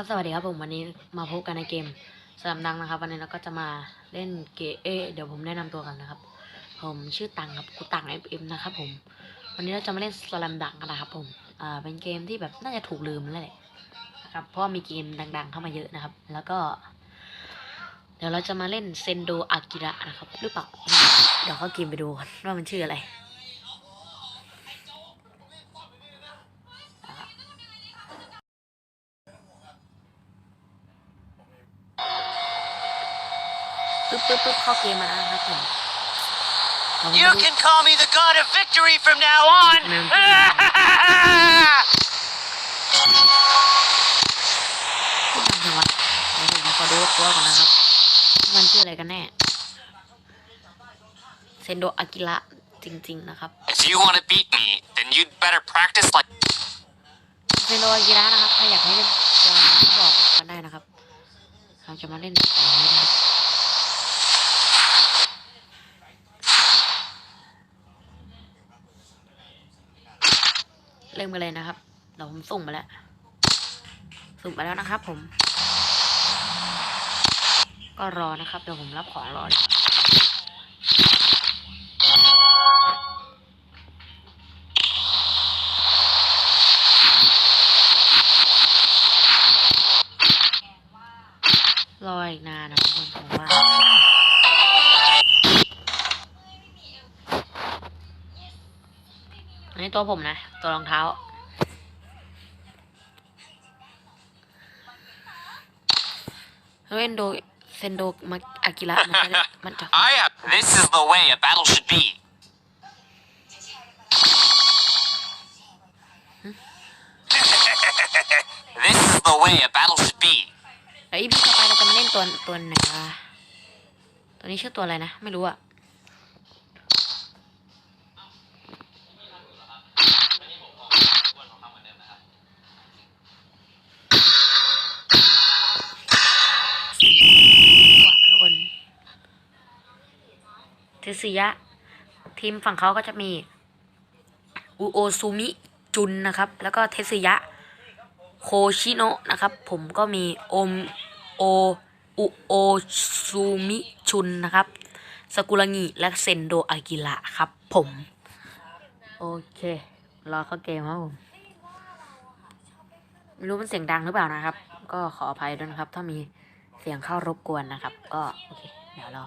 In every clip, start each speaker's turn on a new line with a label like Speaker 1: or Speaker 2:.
Speaker 1: ก็สวัสดีครับผมวันนี้มาพบกันในเกมสลัมดังนะครับ วันนี้เราก็จะมาเล่นเกมเอเดี๋ยวผมแนะนำตัวกันนะครับ ผมชื่อตังครับกูตังเอ็มนะครับผม วันนี้เราจะมาเล่นสลัมดังกันนะครับผมอ่าเป็นเกมที่แบบน่าจะถูกลืมแล้วแหละนะครับเพราะมีเกมดัง ๆ เข้ามาเยอะนะครับ แล้วก็ เดี๋ยวเราจะมาเล่นเซนโดอากิระนะครับหรือเปล่าเดี๋ยวเข้าเกมไปดูว่ามันชื่ออะไร ปึ๊บปึ๊บปึ๊บเข้าเกมมาแล้วนะครับผมเรามา
Speaker 2: You
Speaker 1: ดู
Speaker 2: can call me the god of victory from now on.
Speaker 1: พูดดังจังวะเดี๋ยวผมขอดูตัวก่อนนะครับว่ามันชื่ออะไรกันแน่ เซนโดอากิระจริง ๆ นะครับ
Speaker 2: if you want to beat me, then you'd better practice like.
Speaker 1: เซนโดอากิระนะครับ ถ้าอยากให้เล่นจอยก็บอกกันได้นะครับ เราจะมาเล่นอย่างนี้นะครับ เริ่มกันเลยนะครับเดี๋ยวผมส่งมาแล้ว สุ่มมาแล้วนะครับ ผม ก็รอนะครับเดี๋ยวผมรับของรอเลยรออีกนานนะทุกคนผมว่า นนี้ตัวผมนะ ตัวรองเท้าเฮ้ยเอนโดเซนโดมาอากิระมันจะได้มันจะ
Speaker 2: I have. This is the way a battle should be. this is the way a battle should be.
Speaker 1: แล้วอีพีต่อไปเราจะมาเล่นตัวตัวไหนวะตัวนี้ชื่อตัวอะไรนะ ไม่รู้อะ ทสึยะ ทีมฝั่งเขาก็จะมีอุโอซูมิจุนนะครับ แล้วก็เทสึยะ โคชิโนะนะครับ ผมก็มีโอมโออุโอซูมิชุนนะครับสกุระงิและเซนโดอากิระครับผม โอเค รอเข้าเกมครับผมไม่รู้มันเสียงดังหรือเปล่านะครับ ก็ขออภัยด้วยนะครับ ถ้ามีเสียงเข้ารบกวนนะครับ ก็ โอเค เดี๋ยวรอ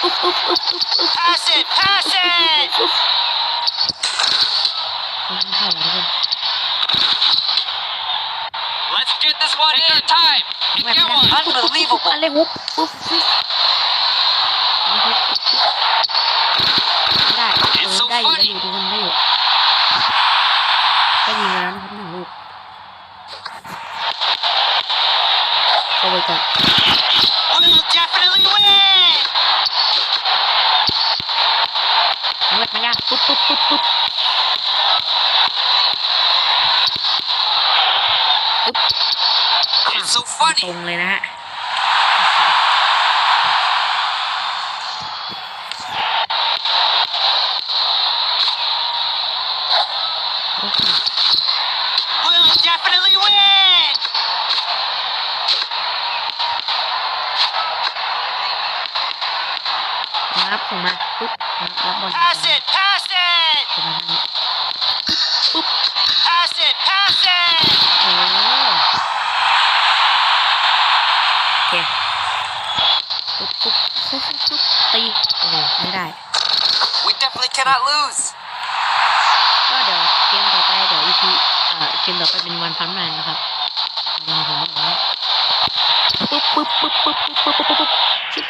Speaker 2: Pass it, pass it.
Speaker 1: อุ๊บไม่เข้าเลยทุกคน
Speaker 2: Let's get this one in time.
Speaker 1: แบบ
Speaker 2: Unbelievable.
Speaker 1: อะไรฮุบปุ๊บปุ๊บไม่ได้เออได้อยู่ได้อยู่ทุกคนได้อยู่ก็ยิงไปแล้วนะครับหนึ่งลูกเข้าไปก่อน
Speaker 2: We'll
Speaker 1: ปุ๊บปุ๊บปุ๊บปุ๊บปุ๊บ
Speaker 2: It's so
Speaker 1: ตรงเลยนะฮะรับผมมาปุ๊บรับบอล
Speaker 2: Pass it, pass it.
Speaker 1: ผมมาทางนี้
Speaker 2: Pass it, pass it.
Speaker 1: โอ้โอเคปุ๊บปุ๊บปุ๊บปุ๊บตีโอ้โหไม่ได้
Speaker 2: We definitely cannot lose.
Speaker 1: ก็เดี๋ยวเกมต่อไปเดี๋ยวอีพีเอ่อเกมต่อไปเป็นวันพันแมนนะครับรอผมไม่ไหวปุ๊บปุ๊บปุ๊บปุ๊บปุ๊บปุ๊บปุ๊บปุ๊บชิบ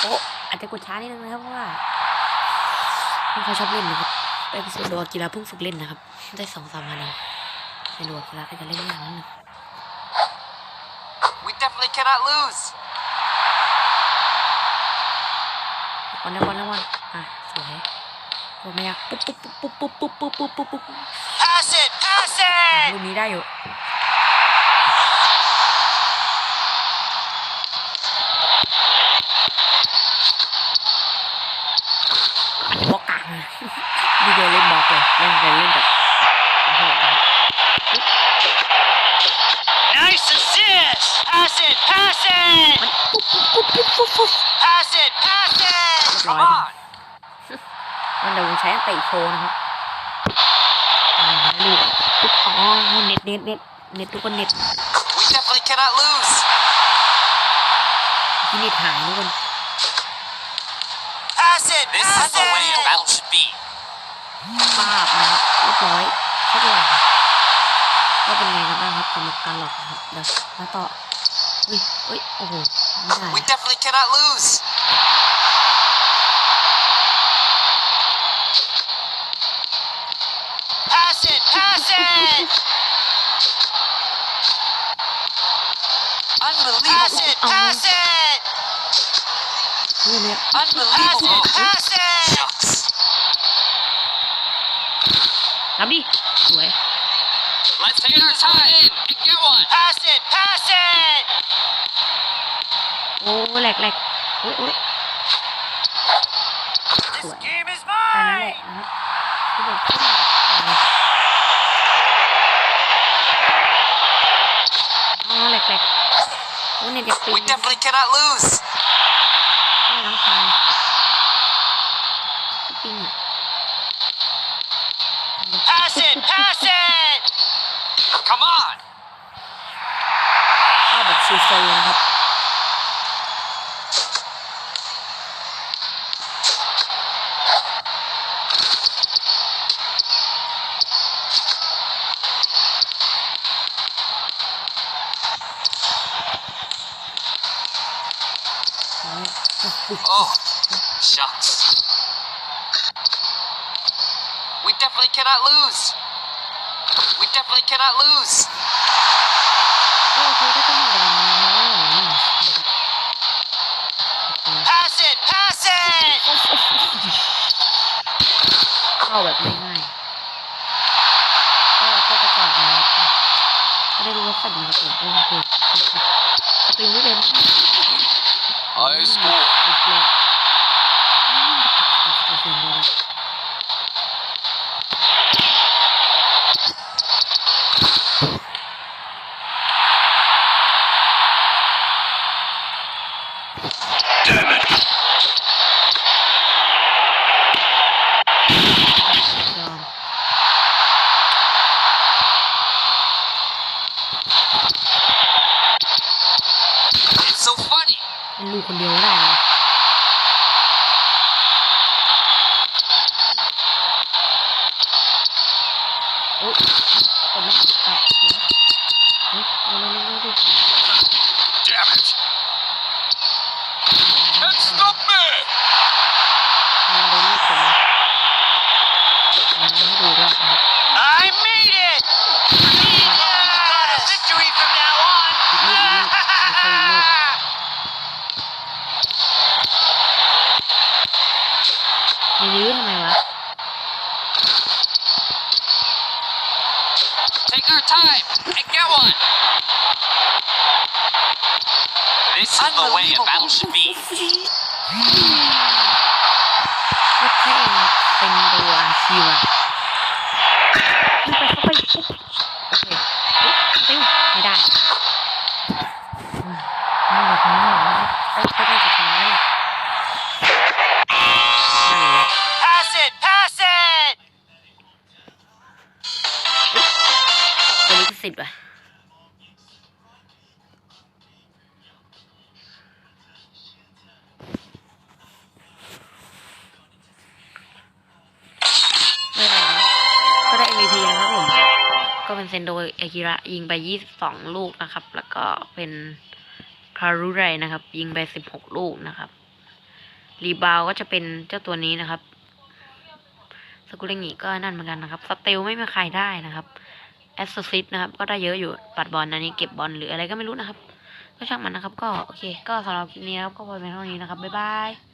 Speaker 1: โอ้อาจจะกดช้านิดนึงนะครับเพราะว่า ไม่ค่อยชอบเล่นนะครับเป็นเซนโดกีฬาเพิ่งฝึกเล่นนะครับ ได้สองสามวันเองเซนโดกีฬาก็จะเล่นยากนิดนึง
Speaker 2: We definitely cannot lose.
Speaker 1: บอลได้บอลได้บอลอะสวยบอลไม่ยากปุ๊บปุ๊บปุ๊บปุ๊บปุ๊บปุ๊บปุ๊บปุ๊บปุ๊บปุ๊บ
Speaker 2: Pass it, pass
Speaker 1: อะ
Speaker 2: it.
Speaker 1: ลูกนี้ได้อยู่ เลยเล่นเดินเล่นแบบโอ้โหนะครับ
Speaker 2: Nice assist. Pass it, pass
Speaker 1: มัน
Speaker 2: it.
Speaker 1: ปุ๊บปุ๊บปุ๊บปุ๊บปุ๊บปุ๊บ
Speaker 2: Pass it, pass it. Come
Speaker 1: Right.
Speaker 2: on.
Speaker 1: มันเดี๋ยวผมใช้เตะโชว์นะครับอ่าลูกปุ๊บอ๋อเน็ตเน็ตเน็ตเน็ตทุกคนเน็ต
Speaker 2: We definitely cannot lose.
Speaker 1: ที่เน็ตหายทุกคน
Speaker 2: Pass it, This is the way a battle should be.
Speaker 1: ป้าบนะครับเรียบร้อยเข้าไปเลยก็เป็นไงกันบ้างครับสำหรับการหลอกนะครับเดี๋ยวมาต่ออุ้ยเอ้ยโอ้โหไม่ได้
Speaker 2: We definitely cannot lose. Pass it, pass it. Unbelievable. Pass it, pass it.
Speaker 1: วย
Speaker 2: Let's take our time and get one. Pass it, pass it.
Speaker 1: โอ้แหลกแหลกโอ้ยโอ้ย
Speaker 2: This
Speaker 1: What?
Speaker 2: game is
Speaker 1: แค่นั้นแห
Speaker 2: mine.
Speaker 1: ละนะครับที่บอกขึ้นมาอ๋อแหลกแหลกโอ้เน็ตจะปิง
Speaker 2: We definitely cannot lose. Pass it, pass it. Come on.
Speaker 1: เข้าแบบซูเซอร์นะครับ
Speaker 2: Oh, shucks. definitely cannot lose. We definitely cannot lose. Pass it! Pass it!
Speaker 1: oh, แบบง่ายๆก็ก็จะต่อไปไม่ได้รู้ว่าฝันหรือเป
Speaker 2: ล่า
Speaker 1: ก็คือสตรีม
Speaker 2: ไม่
Speaker 1: เป็น I score ดูคนเดียวได้
Speaker 2: Take our time and get one. This is the way a battle should be.
Speaker 1: ก็แค่เป็นตัวคิวอะ สิทธิ์ว่ะไม่เป็นะก็ได้ MVP นะครับผมก็เป็นเซนโดเอกิระยิงไป 22 ลูกนะครับ แล้วก็เป็นคารุไรนะครับ ยิงไป 16 ลูกนะครับ รีบาวก็จะเป็นเจ้าตัวนี้นะครับ สกุลเงิก็นั่นเหมือนกันนะครับ สเตลไม่มีใครได้นะครับ แอสซิสนะครับก็ได้เยอะอยู่ปัดบอลอันนี้เก็บบอลหรืออะไรก็ไม่รู้นะครับ ก็ช่างมันนะครับ ก็โอเค ก็สำหรับคลิปนี้นะครับก็พอเป็นเท่านี้นะครับบ๊ายบาย